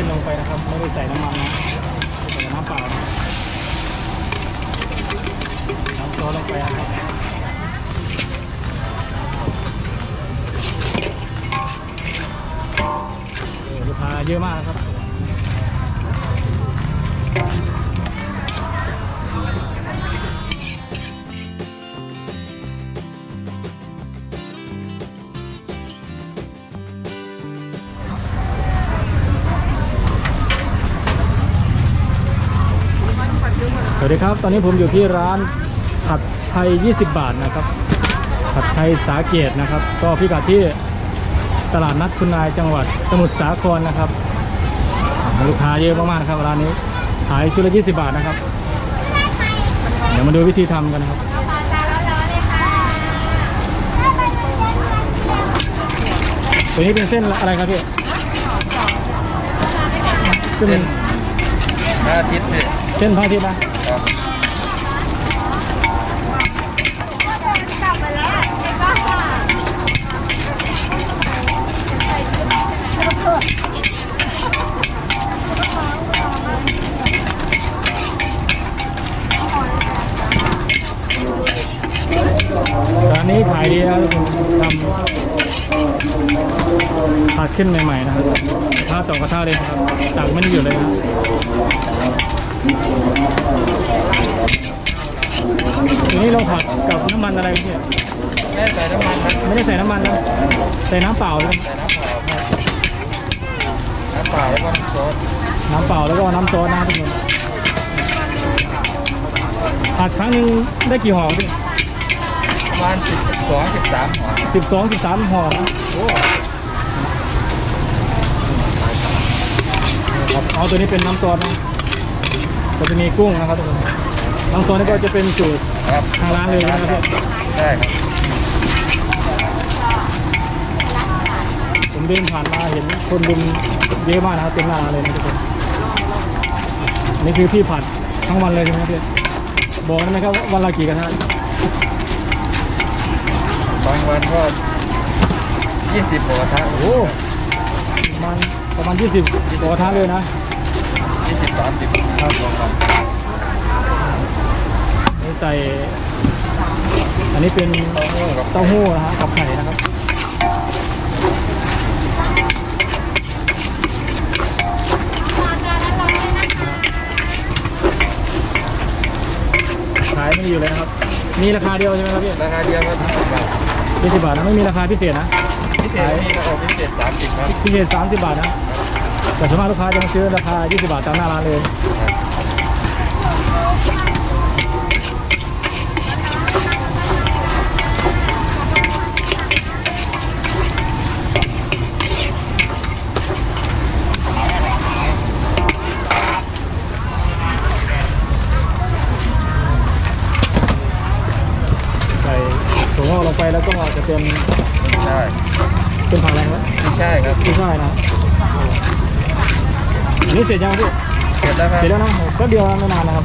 ส้นลงไปนะครับไม่ได้ใส่น้ำมันนะใส่น้ำเปล่านะน้ำซอสลงไปนะครับเออลูกค้าเยอะมากนะครับ ดีครับ ตอนนี้ผมอยู่ที่ร้านผัดไทย 20 บาทนะครับ ผัดไทยสาเกตนะครับ ก็พิกัดที่ตลาดนัดคุณนายจังหวัดสมุทรสาครนะครับ ลูกค้าเยอะมากๆนะครับร้านนี้ขายชุดละ 20 บาทนะครับ เดี๋ยวมาดูวิธีทำกันนะครับตัวนี้เป็นเส้นอะไรครับพี่เส้เส้นนพระอาทิตย์เนี่ยเส้นพระอาทิตย์นะค ร้านนี้ขายดีครับทำผัดขึ้นใหม่ ๆ นะครับถ้าต่อกระทะเลยนะครับตักไม่ได้หยุดเลยนะ ทีนี้เราผัดกับน้ำมันอะไรพี่แม่ใส่น้ำมันนะไม่ได้ใส่น้ำมันนะใส่น้ำเปล่านะใส่น้ำเปล่าครับน้ำเปล่าแล้วก็ซอสน้ำเปล่าแล้วก็น้ำซอสนะครับทุกคนผัดครั้งหนึ่งได้กี่ห่อพี่ประมาณสิบสองสิบสามหัวสิบสองสิบสามห่อนะโอ้ครับเอาตัวนี้เป็นน้ำซอสนะ ก็จะมีกุ้งนะครับทุกคนน้ำซอสนี่ก็จะเป็นสูตรครับทางร้านเลยนะครับพี่ได้ครับผมเดินผ่านมาเห็นคนรุมเยอะมากนะครับเต็มหน้าเลยนะทุกคนอันนี่คือพี่ผัดทั้งวันเลยใช่ไหมครับพี่บอกได้ไหมครับว่าวันละกี่กระทะบางวันก็ยี่สิบหัวกระทะโอ้ประมาณประมาณ20กว่ากระทะเลยนะยี่ สิบสามสิบครับรวมกันนี่ใส่ อันนี้เป็นเต้าหู้กับเต้าหู้นะฮะกับไข่นะครับขายไม่ได้อยู่เลยนะครับ มีราคาเดียวใช่ไหมครับพี่ราคาเดียวก็ยี่สิบบาทยี่สิบบาทนะไม่มีราคาพิเศษนะพิเศษนี่ก็ออกพิเศษสามสิบครับพิเศษ30บาทนะ แต่ส่วนมากลูกค้าจะมาซื้อราคา 20 บาทตามหน้าร้านเลยใส่ถั่วงอกลงไปแล้วก็จะเป็น ใช่ เป็นผักอะไรครับ ไม่ใช่ครับ ไม่ใช่นะอั นนี่เสร็จยังพี่เสร็จแล้วครับเสร็จแล้วนะก็เดียวนะไม่นานนะครับ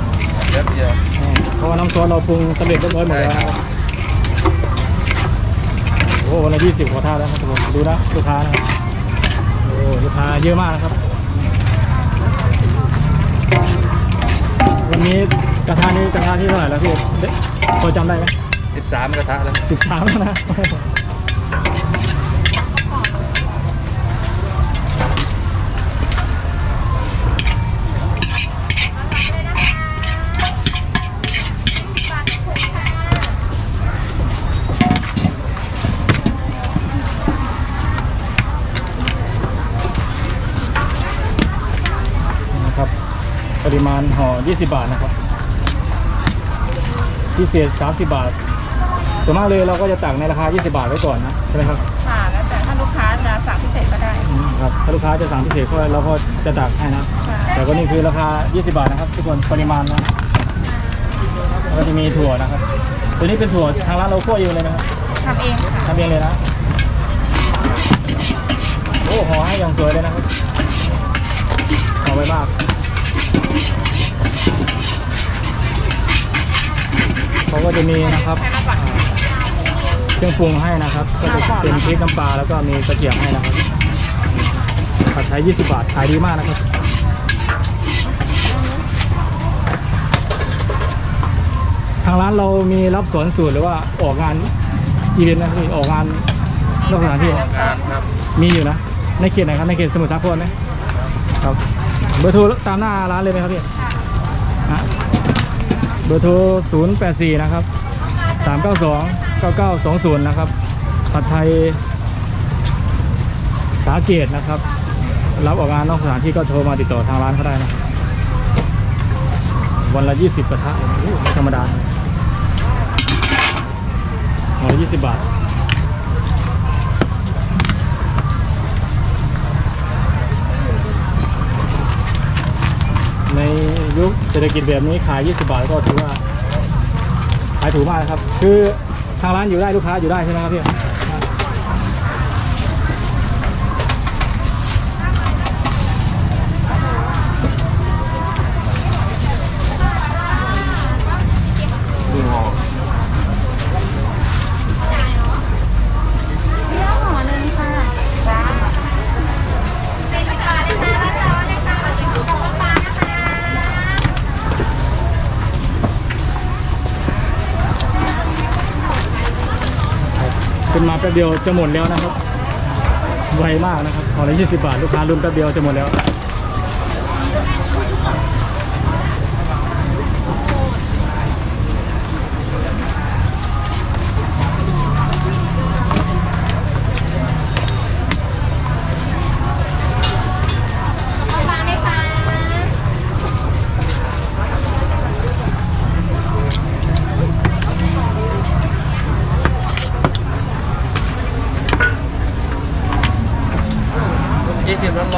เดี๋ยวเดียวอืมเพราะว่าน้ำซอสเราปรุงสำเร็จเรียบร้อยหมดแล้วนะครับโอ้วันละยี่สิบกว่าท่าแล้วครับทุกคนดูนะลูกค้านะครับโอ้ลูกค้าเยอะมากนะครับ วันนี้กระทะนี้กระทะที่เท่าไหร่แล้วพี่เอ๊ะพอจำได้ไหมสิบสามกระทะแล้วสิบสามแล้วนะ ปริมาณห่อ 20 บาทนะครับ พิเศษ 30 บาท ส่วนมากเลยเราก็จะตักในราคา 20 บาทไว้ก่อนนะใช่ไหมครับค่ะแล้วแต่ถ้าลูกค้าจะสั่งพิเศษก็ได้ อืมครับถ้าลูกค้าจะสั่งพิเศษก็เราก็จะตักให้นะค่ะแต่ก็นี่คือราคา 20 บาทนะครับ ทุกคนปริมาณนะแล้วก็จะมีถั่วนะครับ ตัวนี้เป็นถั่วทางร้านเราคั่วเองเลยนะครับทำเองค่ะทำเองเลยนะ โอ้ห่อให้อย่างสวยเลยนะครับห่อไว้มาก เขาก็จะมีนะครับเครื่องปรุงให้นะครับก็จะเป็นพริกน้ำปลาแล้วก็มีกระเทียมให้นะครับผัดไทย20 บาทขายดีมากนะครับทางร้านเรามีรับสอนสูตรหรือว่าออกงานอีเวนต์นะพี่ออกงานนอกสถานที่ งานครับ มีอยู่นะ ในเขตไหนครับ ในเขตสมุทรสาครไหมครับ เบอร์โทรตามหน้าร้านเลยไหมครับพี่ฮะเบอร์โทร 084 นะครับ 392 9920 นะครับ ผัดไทยสาเกตนะครับ รับออกงานนอกสถานที่ก็โทรมาติดต่อทางร้านเขาได้นะครับวันละ 20กระทะโอ้โหไม่ธรรมดาวันละ20 บาท ศรษฐกิจแบบนี้ขาย 20 บาทก็ถือว่าขายถูกมากนะครับ คือทางร้านอยู่ได้ลูกค้าอยู่ได้ใช่ไหมครับพี่ แป๊บเดียวจะหมดแล้วนะครับ ไวมากนะครับขอละ20บาท ลูกค้ารุมแป๊บเดียวจะหมดแล้ว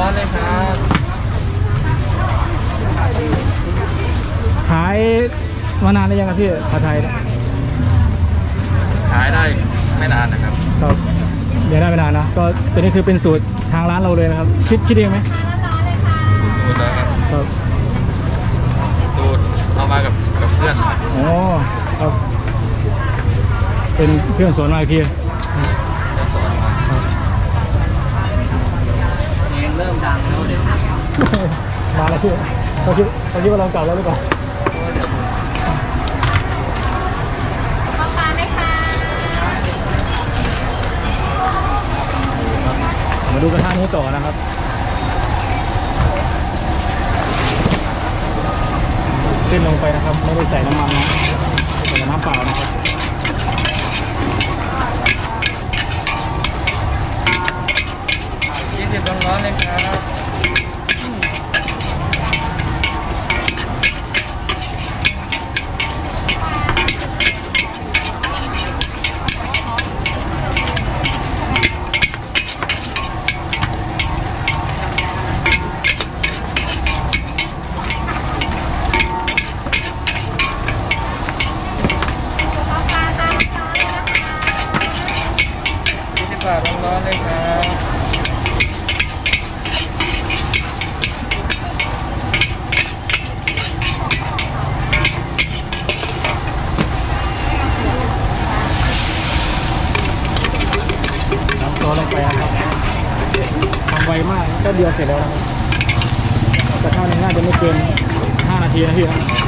อนๆเลยครับขายมานานหรือยังครับพี่ผัดไทยเนี่ยขายได้ไม่นานนะครับก็เดี๋ยวได้ไม่นานนะก็ตัวนี้คือเป็นสูตรทางร้านเราเลยนะครับ คิดคิดเองไหมสูตรแล้วครับครับสูตรเอามากับกับเพื่อนครับ อ๋อครับเป็นเพื่อนสอนมาอีกที เพื่อนสอนมา เริ่มดังแล้วเดี๋ยวมาแล้วพี่เขาคิดเขาคิดว่าเรากลับแล้วหรือเปล่าปลาไหมคะมาดูกระทะนี้ต่อนะครับเส้นลงไปนะครับ ไม่ได้ใส่น้ำมันนะใส่น้ำเปล่านะครับ ยี่สิบร้อนๆเลยครับ ปลาตามร้อนเลยนะคะ ยี่สิบบาทร้อนๆเลยครับ น้ำซอสลงไปนะครับทำไวมากก็เดียวเสร็จแล้วนะครับกระทะหนึงน่าจะไม่เกิน 5 นาทีนะพี่ครับ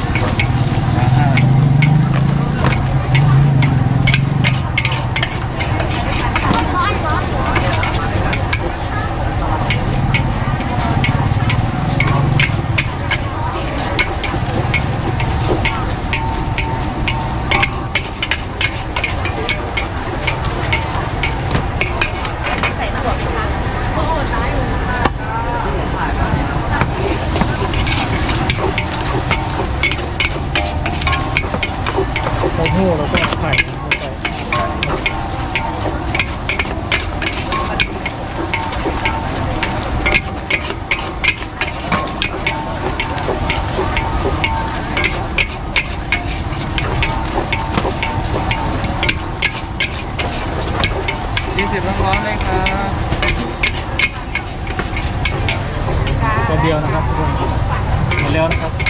ต้า หู้แล้วก็ไข่ลงไปยี่สิบร้อนๆเลยครับตัวเดียวนะครับทุกคนหมดแล้วนะครับ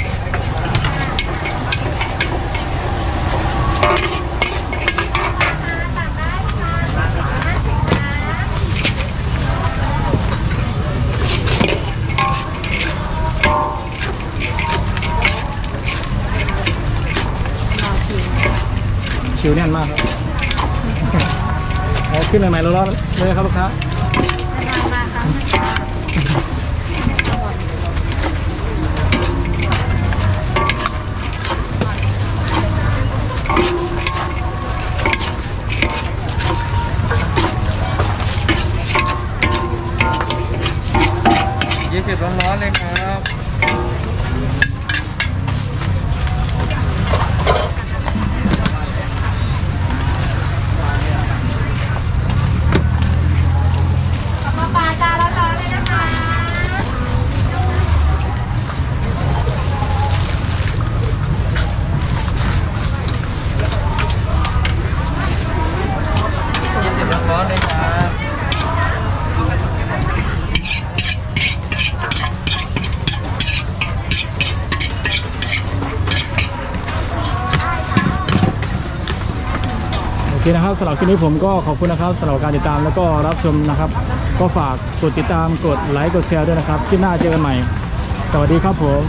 คิวแน่นมากครับเอาขึ้นใหม่ๆร้อนๆเลยครับลูกค้ายี่สิบร้อนๆเลยครับ สำหรับคลิปนี้ผมก็ขอบคุณนะครับสำหรับการติดตามแล้วก็รับชมนะครับ ก็ฝากกดติดตามกดไลค์กดแชร์ด้วยนะครับคลิปหน้าเจอกันใหม่ สวัสดีครับผม